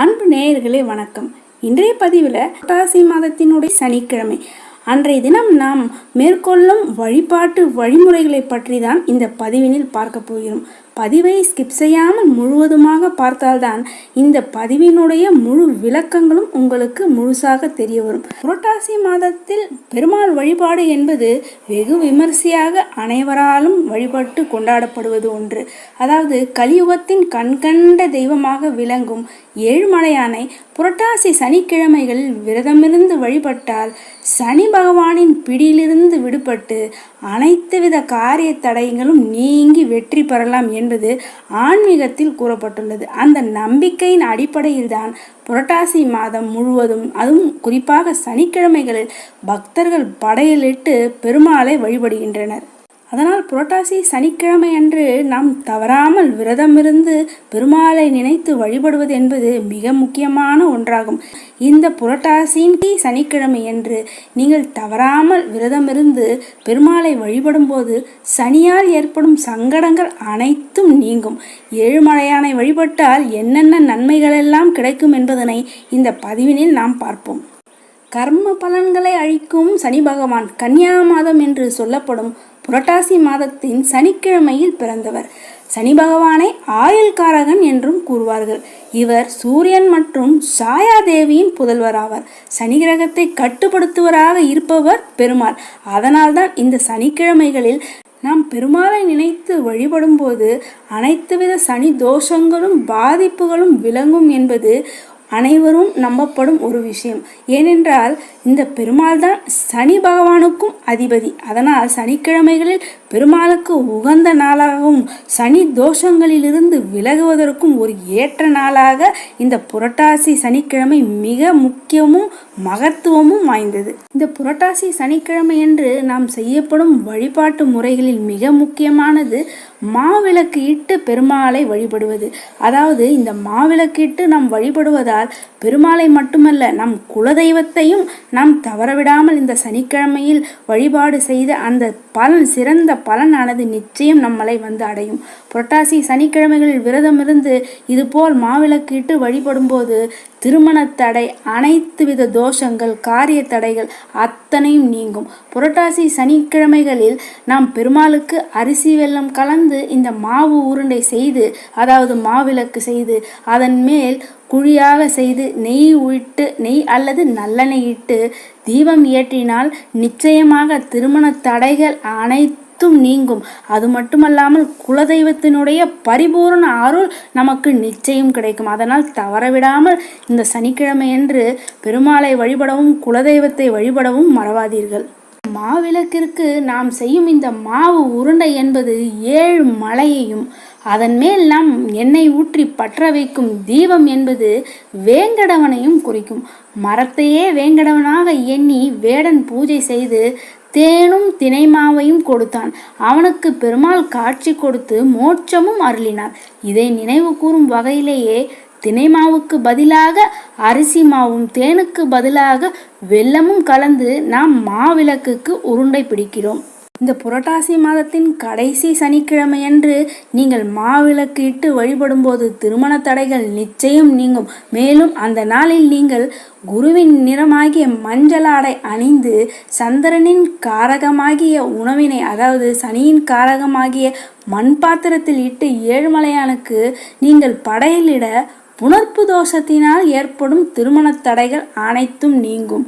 அன்பு நேயர்களே வணக்கம். இன்றைய பதிவில் புரட்டாசி மாதத்தினுடைய சனிக்கிழமை. அன்றைய தினம் நாம் மேற்கொள்ளும் வழிபாட்டு வழிமுறைகளை பற்றி தான் இந்த பதிவினில் பார்க்க போகிறோம். பதிவை ஸ்கிப் செய்யாமல் முழுவதுமாக பார்த்தால்தான் இந்த பதிவினுடைய முழு விளக்கங்களும் உங்களுக்கு முழுசாக தெரிய வரும். புரட்டாசி மாதத்தில் பெருமாள் வழிபாடு என்பது வெகு விமர்சையாக அனைவராலும் வழிபட்டு கொண்டாடப்படுவது ஒன்று. அதாவது கலியுகத்தின் கண்கண்ட தெய்வமாக விளங்கும் ஏழுமலையானை புரட்டாசி சனிக்கிழமைகளில் விரதமிருந்து வழிபட்டால் சனி பகவானின் பிடியிலிருந்து விடுபட்டு அனைத்து வித காரிய தடயங்களும் நீங்கி வெற்றி பெறலாம் என்பது ஆன்மீகத்தில் கூறப்பட்டுள்ளது. அந்த நம்பிக்கையின் அடிப்படையில்தான் புரட்டாசி மாதம் முழுவதும் அதுவும் குறிப்பாக சனிக்கிழமைகளில் பக்தர்கள் படையலிட்டு பெருமாளை வழிபடுகின்றனர். அதனால் புரட்டாசி சனிக்கிழமை அன்று நாம் தவறாமல் விரதமிருந்து பெருமாளை நினைத்து வழிபடுவது என்பது மிக முக்கியமான ஒன்றாகும். இந்த புரட்டாசியின் சனிக்கிழமை என்று நீங்கள் தவறாமல் விரதமிருந்து பெருமாளை வழிபடும்போது சனியால் ஏற்படும் சங்கடங்கள் அனைத்தும் நீங்கும். ஏழுமலையானை வழிபட்டால் என்னென்ன நன்மைகளெல்லாம் கிடைக்கும் என்பதனை இந்த பதிவினில் நாம் பார்ப்போம். கர்ம பலன்களை அழிக்கும் சனி பகவான் கன்னியா மாதம் என்று சொல்லப்படும் புரட்டாசி மாதத்தின் சனிக்கிழமையில் பிறந்தவர். சனி பகவானை ஆயுள்காரகன் என்றும் கூறுவார்கள். இவர் சூரியன் மற்றும் சாயாதேவியின் புதல்வர் ஆவார். சனி கிரகத்தை கட்டுப்படுத்துவராக இருப்பவர் பெருமாள். அதனால்தான் இந்த சனிக்கிழமைகளில் நாம் பெருமாளை நினைத்து வழிபடும்போது அனைத்துவித சனி தோஷங்களும் பாதிப்புகளும் விளங்கும் என்பது அனைவரும் நம்பப்படும் ஒரு விஷயம். ஏனென்றால் இந்த பெருமாள் தான் சனி பகவானுக்கும் அதிபதி. அதனால் சனிக்கிழமைகளில் பெருமாளுக்கு உகந்த நாளாகவும் சனி தோஷங்களிலிருந்து விலகுவதற்கும் ஒரு ஏற்ற நாளாக இந்த புரட்டாசி சனிக்கிழமை மிக முக்கியமும் மகத்துவமும் வாய்ந்தது. இந்த புரட்டாசி சனிக்கிழமை என்று நாம் செய்யப்படும் வழிபாட்டு முறைகளில் மிக முக்கியமானது மாவிளக்கு இட்டு பெருமாளை வழிபடுவது. அதாவது இந்த மாவிளக்கு இட்டு நாம் வழிபடுவதால் பெருமாளை மட்டுமல்ல நம் குலதெய்வத்தையும் நாம் தவறவிடாமல் இந்த சனிக்கிழமையில் வழிபாடு செய்த அந்த பலன் சிறந்த பலனானது நிச்சயம் நம்மளை வந்து அடையும். புரட்டாசி சனிக்கிழமைகளில் விரதம் இருந்து இதுபோல் மாவிளக்கிட்டு வழிபடும்போது திருமண தடை அனைத்து வித தோஷங்கள் காரிய தடைகள் அத்தனையும் நீங்கும். புரட்டாசி சனிக்கிழமைகளில் நாம் பெருமாளுக்கு அரிசி வெல்லம் கலந்து இந்த மாவு உருண்டை செய்து அதாவது மாவிளக்கு செய்து அதன் மேல் குழியாக செய்து நெய் உயிட்டு நெய் அல்லது நல்லெண்ணெய் இட்டு தீபம் ஏற்றினால் நிச்சயமாக திருமண தடைகள் அனைத்தும் நீங்கும். அது மட்டுமல்லாமல் குலதெய்வத்தினுடைய பரிபூர்ண அருள் நமக்கு நிச்சயம் கிடைக்கும். அதனால் தவறவிடாமல் இந்த சனிக்கிழமையன்று பெருமாளை வழிபடவும் குலதெய்வத்தை வழிபடவும் மறவாதீர்கள். மாவிளக்கிற்கு நாம் செய்யும் இந்த மாவு உருண்டை என்பது ஏழு மலையையும் அதன் மேல் நாம் எண்ணெய் ஊற்றி பற்ற வைக்கும் தீபம் என்பது வேங்கடவனையும் குறிக்கும். மரத்தையே வேங்கடவனாக எண்ணி வேடன் பூஜை செய்து தேனும் தினைமாவையும் கொடுத்தான். அவனுக்கு பெருமாள் காட்சி கொடுத்து மோட்சமும் அருளினார். இதை நினைவு கூறும் வகையிலேயே தினைமாவுக்கு பதிலாக அரிசி மாவும் தேனுக்கு பதிலாக வெல்லமும் கலந்து நாம் மாவிளக்குக்கு உருண்டை பிடிக்கிறோம். இந்த புரட்டாசி மாதத்தின் கடைசி சனிக்கிழமையன்று நீங்கள் மாவிளக்கு இட்டு வழிபடும்போது திருமண தடைகள் நிச்சயம் நீங்கும். மேலும் அந்த நாளில் நீங்கள் குருவின் நிறமாகிய மஞ்சள் ஆடை அணிந்து சந்திரனின் காரகமாகிய உணவினை அதாவது சனியின் காரகமாகிய மண் பாத்திரத்தில் இட்டு ஏழுமலையானுக்கு நீங்கள் படையலிட புணர்ப்பு தோஷத்தினால் ஏற்படும் திருமண தடைகள் அனைத்தும் நீங்கும்.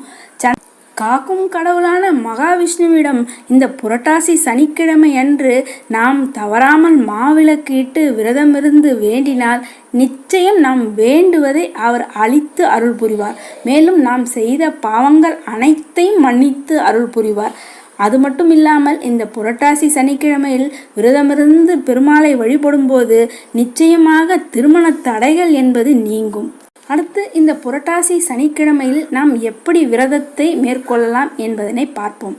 காக்கும் கடவுளான மகாவிஷ்ணுவிடம் இந்த புரட்டாசி சனிக்கிழமை அன்று நாம் தவறாமல் மாவிளக்கு இட்டு விரதமிருந்து வேண்டினால் நிச்சயம் நாம் வேண்டுவதை அவர் அளித்து அருள் புரிவார். மேலும் நாம் செய்த பாவங்கள் அனைத்தையும் மன்னித்து அருள் புரிவார். அது மட்டும் இல்லாமல் இந்த புரட்டாசி சனிக்கிழமையில் விரதமிருந்து பெருமாளை வழிபடும்போது நிச்சயமாக திருமண தடைகள் என்பது நீங்கும். அடுத்து இந்த புரட்டாசி சனிக்கிழமையில் நாம் எப்படி விரதத்தை மேற்கொள்ளலாம் என்பதனை பார்ப்போம்.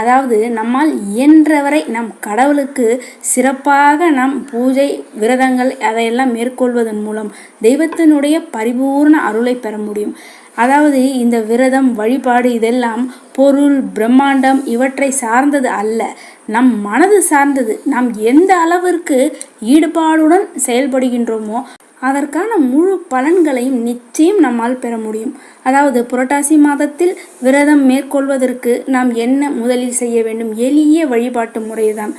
அதாவது நம்மால் இயன்றவரை நம் கடவுளுக்கு சிறப்பாக நாம் பூஜை விரதங்கள் அதையெல்லாம் மேற்கொள்வதன் மூலம் தெய்வத்தினுடைய பரிபூர்ண அருளை பெற முடியும். அதாவது இந்த விரதம் வழிபாடு இதெல்லாம் பொருள் பிரம்மாண்டம் இவற்றை சார்ந்தது அல்ல. நம் மனது சார்ந்தது. நாம் எந்த அளவிற்கு ஈடுபாடுடன் செயல்படுகின்றோமோ அதற்கான முழு பலன்களையும் நிச்சயம் நம்மால் பெற முடியும். அதாவது புரட்டாசி மாதத்தில் விரதம் மேற்கொள்வதற்கு நாம் என்ன முதலில் செய்ய வேண்டும்? எளிய வழிபாட்டு முறைதான்.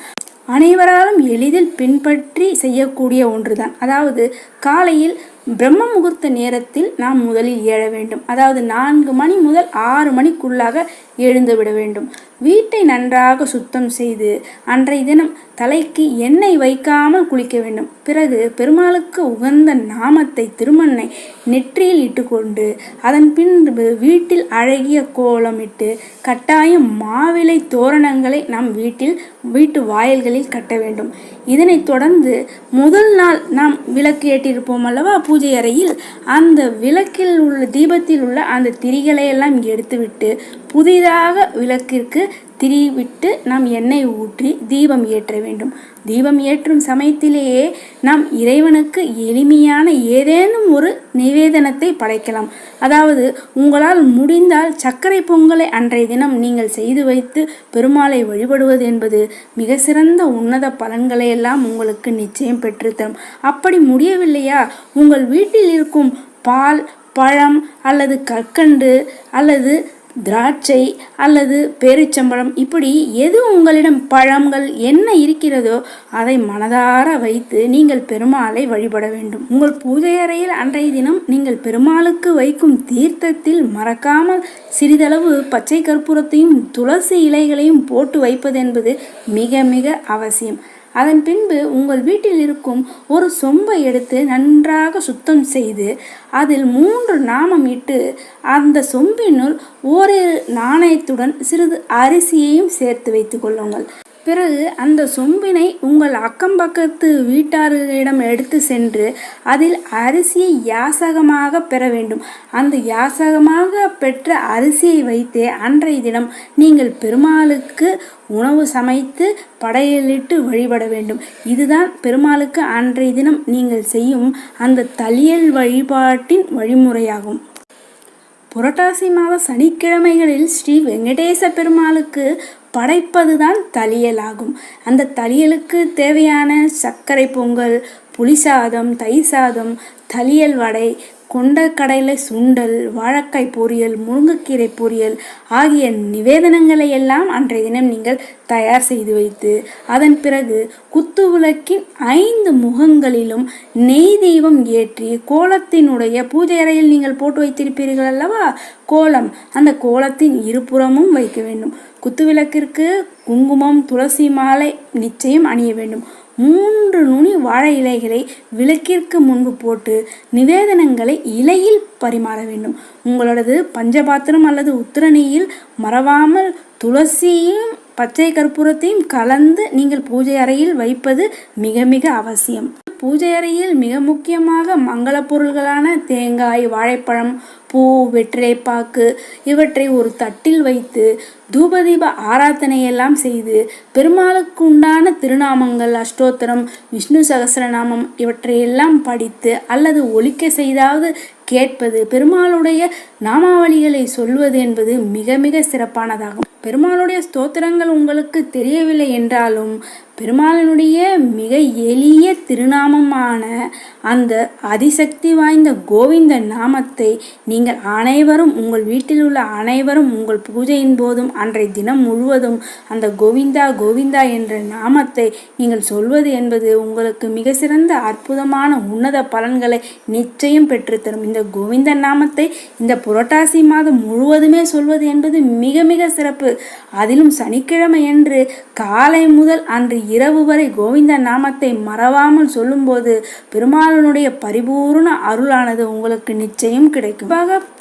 அனைவராலும் எளிதில் பின்பற்றி செய்யக்கூடிய ஒன்றுதான். அதாவது காலையில் பிரம்ம முகூர்த்த நேரத்தில் நாம் முதலில் எழ வேண்டும். அதாவது நான்கு மணி முதல் ஆறு மணிக்குள்ளாக எழுந்து விட வேண்டும். வீட்டை நன்றாக சுத்தம் செய்து அன்றைய தினம் தலைக்கு எண்ணெய் வைக்காமல் குளிக்க வேண்டும். பிறகு பெருமாளுக்கு உகந்த நாமத்தை திருமண்ணை நெற்றியில் இட்டுக்கொண்டு அதன் பின்பு வீட்டில் அழகிய கோலமிட்டு கட்டாயம் மாவிலை தோரணங்களை நாம் வீட்டில் வீட்டு வாயில்களில் கட்ட வேண்டும். இதனைத் தொடர்ந்து முதல் நாள் நாம் விளக்கு ஏற்றிருப்போம் அல்லவா? பூஜை அறையில் அந்த விளக்கில் உள்ள தீபத்தில் உள்ள அந்த திரிகளை எல்லாம் எடுத்துவிட்டு புதிதாக விளக்கிற்கு திரிவிட்டு நாம் எண்ணெய் ஊற்றி தீபம் ஏற்ற வேண்டும். தீபம் ஏற்றும் சமயத்திலேயே நாம் இறைவனுக்கு எளிமையான ஏதேனும் ஒரு நிவேதனத்தை படைக்கலாம். அதாவது உங்களால் முடிந்தால் சர்க்கரை பொங்கலை அன்றைய தினம் நீங்கள் செய்து வைத்து பெருமாளை வழிபடுவது என்பது மிக சிறந்த உன்னத பலன்களை எல்லாம் உங்களுக்கு நிச்சயம் பெற்றுத்தரும். அப்படி முடியவில்லையா? உங்கள் வீட்டில் இருக்கும் பால் பழம் அல்லது கற்கண்டு அல்லது திராட்சை அல்லது பேரிச்சம்பழம் இப்படி எது உங்களிடம் பழங்கள் என்ன இருக்கிறதோ அதை மனதார வைத்து நீங்கள் பெருமாளை வழிபட வேண்டும். உங்கள் பூஜை அறையில் அன்றைய தினம் நீங்கள் பெருமாளுக்கு வைக்கும் தீர்த்தத்தில் மறக்காமல் சிறிதளவு பச்சை கற்பூரத்தையும் துளசி இலைகளையும் போட்டு வைப்பது என்பது மிக மிக அவசியம். அதன் பின்பு உங்கள் வீட்டில் இருக்கும் ஒரு சொம்பை எடுத்து நன்றாக சுத்தம் செய்து அதில் மூன்று நாமம் இட்டு அந்த சொம்பினுள் ஓரிரு நாணயத்துடன் சிறிது அரிசியையும் சேர்த்து வைத்துக் கொள்ளுங்கள். பிறகு அந்த சொம்பினை உங்கள் அக்கம் பக்கத்து வீட்டார்களிடம் எடுத்து சென்று அதில் அரிசியை யாசகமாக பெற வேண்டும். அந்த யாசகமாக பெற்ற அரிசியை வைத்தே அன்றைய தினம் நீங்கள் பெருமாளுக்கு உணவு சமைத்து படையலிட்டு வழிபட வேண்டும். இதுதான் பெருமாளுக்கு அன்றைய தினம் நீங்கள் செய்யும் அந்த தலியல் வழிபாட்டின் வழிமுறையாகும். புரட்டாசி மாத சனிக்கிழமைகளில் ஸ்ரீ வெங்கடேச பெருமாளுக்கு படைப்பதுதான் தலியலாகும். அந்த தலியலுக்கு தேவையான சர்க்கரை பொங்கல் புளிசாதம் தயிர் சாதம் தலியல் வடை கொண்டக்கடலை சுண்டல் வாழைக்காய் பொரியல் முருங்கைக்கீரை பொரியல் ஆகிய நிவேதனங்களை எல்லாம் அன்றைய தினம் நீங்கள் தயார் செய்து வைத்து அதன் பிறகு குத்து விளக்கின் ஐந்து முகங்களிலும் நெய் தெய்வம் ஏற்றி கோலத்தினுடைய பூஜை அறையில் நீங்கள் போட்டு வைத்திருப்பீர்கள் அல்லவா? கோலம். அந்த கோலத்தின் இருபுறமும் வைக்க வேண்டும். குத்துவிளக்கிற்கு குங்குமம் துளசி மாலை நிச்சயம் அணிய வேண்டும். மூன்று நுனி வாழை இலைகளை விளக்கிற்கு முன்பு போட்டு நிவேதனங்களை இலையில் பரிமாற வேண்டும். உங்களோடது பஞ்சபாத்திரம் அல்லது உத்திரணியில் மறவாமல் துளசியும் பச்சை கற்பூரத்தையும் கலந்து நீங்கள் பூஜை அறையில் வைப்பது மிக மிக அவசியம். பூஜை அறையில் மிக முக்கியமாக மங்கள பொருள்களான தேங்காய் வாழைப்பழம் பூ வெற்றிலைப்பாக்கு இவற்றை ஒரு தட்டில் வைத்து தூபதீப ஆராதனையெல்லாம் செய்து பெருமாளுக்கு உண்டான திருநாமங்கள் அஷ்டோத்திரம் விஷ்ணு சகசிரநாமம் இவற்றையெல்லாம் படித்து அல்லது ஒழிக்க செய்தாவது கேட்பது பெருமாளுடைய நாமாவளிகளை சொல்வது என்பது மிக மிக சிறப்பானதாகும். பெருமாளுடைய ஸ்தோத்திரங்கள் உங்களுக்கு தெரியவில்லை என்றாலும் பெருமாளனுடைய மிக எளிய திருநாமமான அந்த அதிசக்தி வாய்ந்த கோவிந்த நாமத்தை நீங்கள் அனைவரும் உங்கள் வீட்டில் உள்ள அனைவரும் உங்கள் பூஜையின் போதும் அன்றைய தினம் முழுவதும் அந்த கோவிந்தா கோவிந்தா என்ற நாமத்தை நீங்கள் சொல்வது என்பது உங்களுக்கு மிக சிறந்த அற்புதமான உன்னத பலன்களை நிச்சயம் பெற்றுத்தரும். இந்த கோவிந்த நாமத்தை இந்த புரட்டாசி மாதம் முழுவதுமே சொல்வது என்பது மிக மிக சிறப்பு. அதிலும் சனிக்கிழமை என்று காலை முதல் அன்று இரவு வரை கோவிந்த நாமத்தை மறவாமல் சொல்லும்போது பெருமாளனுடைய பரிபூர்ண அருளானது உங்களுக்கு நிச்சயம் கிடைக்கும்.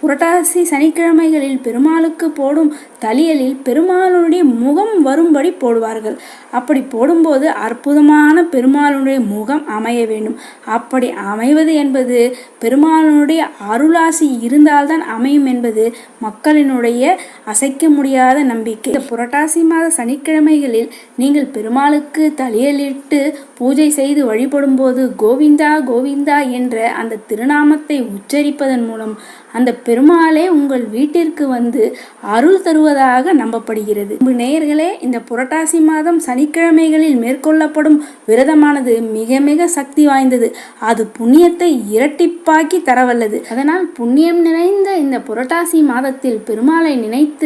புரட்டாசி சனிக்கிழமைகளில் பெருமாளுக்கு போடும் தலியலில் பெருமாளுடைய முகம் வரும்படி போடுவார்கள். அப்படி போடும்போது அற்புதமான பெருமாளுடைய முகம் அமைய வேண்டும். அப்படி அமைவது என்பது பெருமாளுடைய அருளாசி இருந்தால்தான் அமையும் என்பது மக்களினுடைய அசைக்க முடியாத நம்பிக்கை. இந்த புரட்டாசி மாத சனிக்கிழமைகளில் நீங்கள் பெருமாளுக்கு தலையலிட்டு பூஜை செய்து வழிபடும் போது கோவிந்தா கோவிந்தா என்ற அந்த திருநாமத்தை உச்சரிப்பதன் மூலம் அந்த பெருமாளே உங்கள் வீட்டிற்கு வந்து அருள் தருவதாக நம்பப்படுகிறது. நேயர்களே இந்த புரட்டாசி மாதம் சனிக்கிழமைகளில் மேற்கொள்ளப்படும் விரதமானது மிக மிக சக்தி வாய்ந்தது. அது புண்ணியத்தை இரட்டிப்பாக்கி தரவல்லது. அதனால் புண்ணியம் நிறைந்த இந்த புரட்டாசி மாதத்தில் பெருமாளை நினைத்து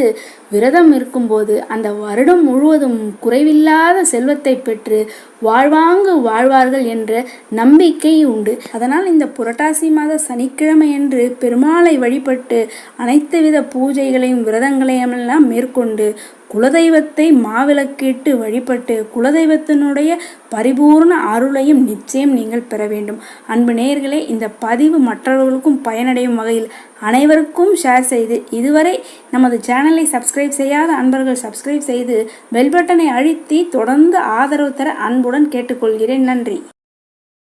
விரதம் இருக்கும்போது அந்த வருடம் முழுவதும் குறைவில்லாத செல்வத்தை பெற்று வாழ்வாங்கு வாழ்வார்கள் என்ற நம்பிக்கை உண்டு. அதனால் இந்த புரட்டாசி மாத சனிக்கிழமையன்று பெருமாளை வழிபட்டு அனைத்து வித பூஜைகளையும் விரதங்களையும் எல்லாம் மேற்கொண்டு குலதெய்வத்தை மாவிளக்கிட்டு வழிபட்டு குலதெய்வத்தினுடைய பரிபூர்ண அருளையும் நிச்சயம் நீங்கள் பெற வேண்டும். அன்பு நேயர்களே இந்த பதிவு மற்றவர்களுக்கும் பயனடையும் வகையில் அனைவருக்கும் ஷேர் செய்து இதுவரை நமது சேனலை சப்ஸ்கிரைப் செய்யாத அன்பர்கள் சப்ஸ்கிரைப் செய்து பெல் பட்டனை அழுத்தி தொடர்ந்து ஆதரவு தர அன்புடன் கேட்டுக்கொள்கிறேன். நன்றி.